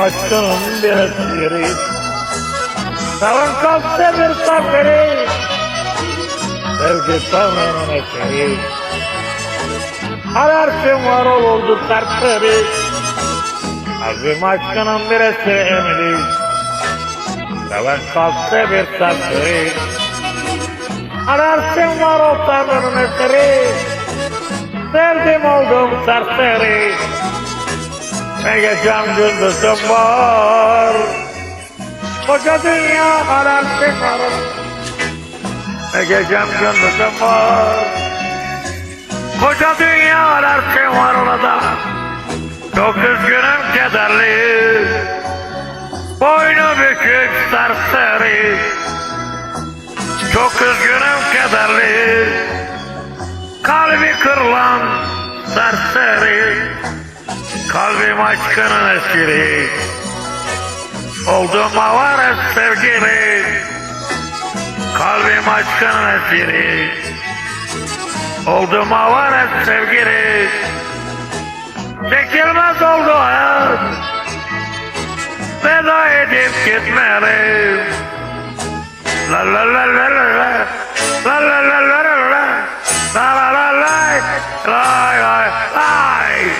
Bir esiri Sarın kalpte bir safiri Sevgi tanrının eseri Ararşın var olurdu serseri Kalbim aşkının bir esiri Seven kalpte bir serseri Ararsın var o tanrının eseri Sevdim oldum serseri Ne gecem gündüzüm var. Koca dünya ararsın var Ne gecem gündüzüm var. Koca dünya ararsın var orada Çok üzgünüm kederli. Boynu bükük serseri. Çok üzgünüm kederli. Kalbi kırılan serseri Kalbim aşkının esiri Oldum avare sevgili. Kalbim aşkının esiri Oldum avare sevgili. Çekilmez oldu hayat. Veda edip gitmeli La la la la la la. La la la la la la. La la la la. La la la La la la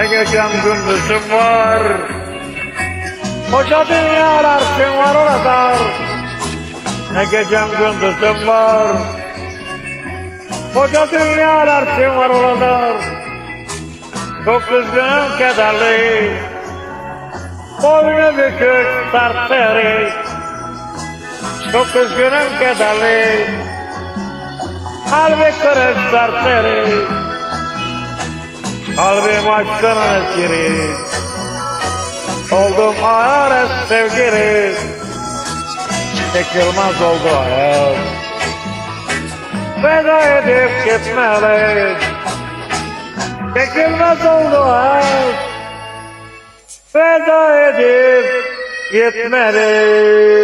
Ne gecem gündüzüm var. Koca dünya ararsın var orada. Ne gecem gündüzüm var. Koca dünya ararsın var orada. Çok üzgünüm kederli. Boynu bükük serseri Çok üzgünüm kederli. Kalbi kırık serseri Kalbim aşkının esiri Oldum ağır sevgili. Çekilmez oldu hayat Veda edip gitmeli Çekilmez oldu hayat Veda edip gitmeli